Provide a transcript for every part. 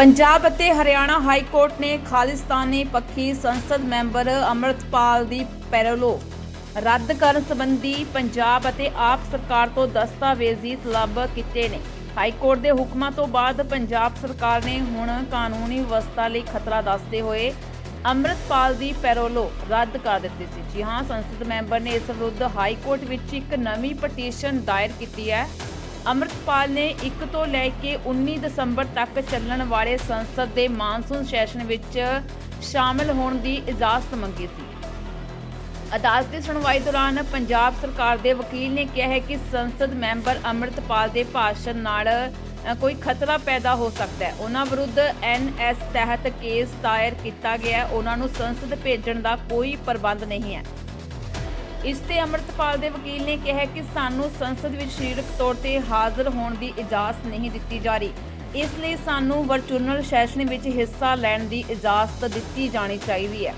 ਪੰਜਾਬ ਅਤੇ Haryana high court ਨੇ ਖਾਲਿਸਤਾਨੀ ਪੱਖੀ ਸੰਸਦ ਮੈਂਬਰ ਅਮਰਤਪਾਲ ਦੀ ਪੈਰੋਲੋ ਰੱਦ ਕਰਨ ਸੰਬੰਧੀ ਪੰਜਾਬ ਅਤੇ ਆਪ ਸਰਕਾਰ ਤੋਂ ਦਸਤਾਵੇਜ਼ੀ ਤਲਬ ਕੀਤੇ ਨੇ। ਹਾਈ ਕੋਰਟ ਦੇ ਹੁਕਮਾਂ ਤੋਂ ਬਾਅਦ ਪੰਜਾਬ ਸਰਕਾਰ ਨੇ ਹੁਣ ਕਾਨੂੰਨੀ ਵਿਵਸਥਾ ਲਈ ਖਤਰਾ ਦੱਸਦੇ ਹੋਏ ਅੰਮ੍ਰਿਤਪਾਲ ਦੀ ਪੈਰੋਲੋ ਰੱਦ ਕਰ ਦਿੱਤੀ ਸੀ। ਜੀ ਹਾਂ, ਸੰਸਦ ਮੈਂਬਰ ਨੇ ਇਸ ਵਿਰੁੱਧ ਹਾਈ ਕੋਰਟ ਵਿੱਚ ਇੱਕ ਨਵੀਂ ਪਟੀਸ਼ਨ ਦਾਇਰ ਕੀਤੀ ਹੈ। ਅੰਮ੍ਰਿਤਪਾਲ ਨੇ 1 ਤੋਂ ਲੈ ਕੇ 19 ਦਸੰਬਰ ਤੱਕ ਚੱਲਣ ਵਾਲੇ ਸੰਸਦ ਦੇ ਮਾਨਸੂਨ ਸੈਸ਼ਨ ਵਿੱਚ ਸ਼ਾਮਲ ਹੋਣ ਦੀ ਇਜਾਜ਼ਤ ਮੰਗੀ ਸੀ। ਅਦਾਲਤੀ ਸੁਣਵਾਈ ਦੌਰਾਨ ਪੰਜਾਬ ਸਰਕਾਰ ਦੇ ਵਕੀਲ ਨੇ ਕਿਹਾ ਹੈ ਕਿ ਸੰਸਦ ਮੈਂਬਰ ਅੰਮ੍ਰਿਤਪਾਲ ਦੇ ਭਾਸ਼ਣ ਨਾਲ ਕੋਈ ਖਤਰਾ ਪੈਦਾ ਹੋ ਸਕਦਾ ਹੈ। ਉਹਨਾਂ ਵਿਰੁੱਧ ਐਨਐਸ ਤਹਿਤ ਕੇਸ ਦਾਇਰ ਕੀਤਾ ਗਿਆ ਉਹਨਾਂ ਨੂੰ ਸੰਸਦ ਭੇਜਣ ਦਾ ਕੋਈ ਪ੍ਰਬੰਧ ਨਹੀਂ ਹੈ। ਇਸ ਤੇ ਅੰਮ੍ਰਿਤਪਾਲ ਦੇ ਵਕੀਲ ਨੇ ਕਿਹਾ ਕਿ ਸਾਨੂੰ ਸੰਸਦ ਵਿੱਚ ਸਰੀਰਕ ਤੌਰ ਤੇ ਹਾਜ਼ਰ ਹੋਣ ਦੀ ਇਜਾਜ਼ਤ ਨਹੀਂ ਦਿੱਤੀ ਜਾ ਰਹੀ। ਇਸ ਲਈ ਸਾਨੂੰ ਵਰਚੁਅਲ ਸੈਸ਼ਨ ਵਿੱਚ ਹਿੱਸਾ ਲੈਣ ਦੀ ਇਜਾਜ਼ਤ ਦਿੱਤੀ ਜਾਣੀ ਚਾਹੀਦੀ ਹੈ।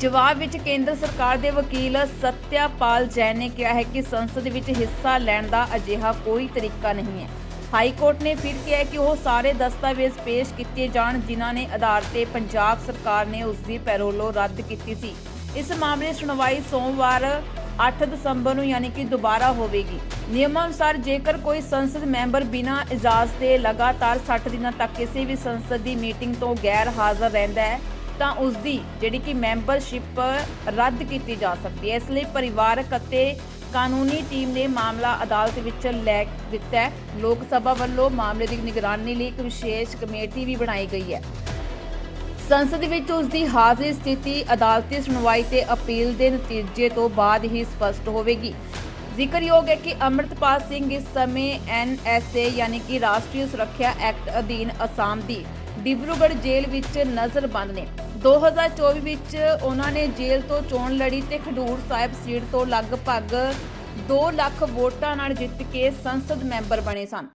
ਜਵਾਬ ਵਿੱਚ ਕੇਂਦਰ ਸਰਕਾਰ ਦੇ ਵਕੀਲ ਸਤਿਆਪਾਲ ਜੈਨ ਨੇ ਕਿਹਾ ਹੈ ਕਿ ਸੰਸਦ ਵਿੱਚ ਹਿੱਸਾ ਲੈਣ ਦਾ ਅਜਿਹਾ ਕੋਈ ਤਰੀਕਾ ਨਹੀਂ ਹੈ। ਹਾਈ ਕੋਰਟ ਨੇ ਫਿਰ ਕਿਹਾ ਕਿ ਉਹ ਸਾਰੇ ਦਸਤਾਵੇਜ਼ ਪੇਸ਼ ਕੀਤੇ ਜਾਣ ਜਿਨ੍ਹਾਂ ਨੇ ਆਧਾਰ ਤੇ ਪੰਜਾਬ ਸਰਕਾਰ ਨੇ ਉਸ ਦੀ ਪੈਰੋਲੋ ਰੱਦ ਕੀਤੀ ਸੀ। ਇਸ ਮਾਮਲੇ ਦੀ ਸੁਣਵਾਈ ਸੋਮਵਾਰ 8 ਦਸੰਬਰ ਨੂੰ ਯਾਨੀ ਕਿ ਦੁਬਾਰਾ ਹੋਵੇਗੀ। ਨਿਯਮਾਂ ਅਨੁਸਾਰ ਜੇਕਰ ਕੋਈ ਸੰਸਦ ਮੈਂਬਰ ਬਿਨਾਂ ਇਜਾਜ਼ਤ ਦੇ ਲਗਾਤਾਰ 60 ਦਿਨਾਂ ਤੱਕ ਕਿਸੇ ਵੀ ਸੰਸਦ ਦੀ ਮੀਟਿੰਗ ਤੋਂ ਗੈਰ ਹਾਜ਼ਰ ਰਹਿੰਦਾ ਹੈ, ਤਾਂ ਉਸ ਦੀ ਜਿਹੜੀ ਕਿ ਮੈਂਬਰਸ਼ਿਪ ਰੱਦ ਕੀਤੀ ਜਾ ਸਕਦੀ ਹੈ। ਇਸ ਲਈ ਪਰਿਵਾਰਕ ਅਤੇ ਕਾਨੂੰਨੀ ਟੀਮ ਨੇ ਮਾਮਲਾ ਅਦਾਲਤ ਵਿੱਚ ਲੈ ਦਿੱਤਾ ਹੈ। ਲੋਕ ਸਭਾ ਵੱਲੋਂ ਮਾਮਲੇ ਦੀ ਨਿਗਰਾਨੀ ਲਈ ਇੱਕ ਵਿਸ਼ੇਸ਼ ਕਮੇਟੀ ਵੀ ਬਣਾਈ ਗਈ ਹੈ। ਸੰਸਦ ਵਿੱਚ ਉਸ ਦੀ ਹਾਜ਼ਰੀ ਸਥਿਤੀ, ਅਦਾਲਤੀ ਸੁਣਵਾਈ ਤੇ ਅਪੀਲ ਦੇ ਨਤੀਜੇ ਤੋਂ ਬਾਅਦ ਹੀ ਸਪਸ਼ਟ ਹੋਵੇਗੀ। ਜ਼ਿਕਰਯੋਗ ਹੈ ਕਿ ਅੰਮ੍ਰਿਤਪਾਲ ਸਿੰਘ ਇਸ ਸਮੇਂ ਐਨਐਸਏ ਯਾਨੀ ਕਿ ਰਾਸ਼ਟਰੀ ਸੁਰੱਖਿਆ ਐਕਟ ਅਧੀਨ ਅਸਾਮ ਦੀ ਡਿਬਰੂਗੜ੍ਹ ਜੇਲ੍ਹ ਵਿੱਚ ਨਜ਼ਰਬੰਦ ਨੇ। 2024 ਵਿੱਚ ਉਹਨਾਂ ਨੇ ਜੇਲ੍ਹ ਤੋਂ ਚੋਣ ਲੜੀ ਤੇ ਖਡੂਰ ਸਾਹਿਬ ਸੀਟ ਤੋਂ ਲਗਭਗ 2 ਲੱਖ ਵੋਟਾਂ ਨਾਲ ਜਿੱਤ ਕੇ ਸੰਸਦ ਮੈਂਬਰ ਬਣੇ ਸਨ।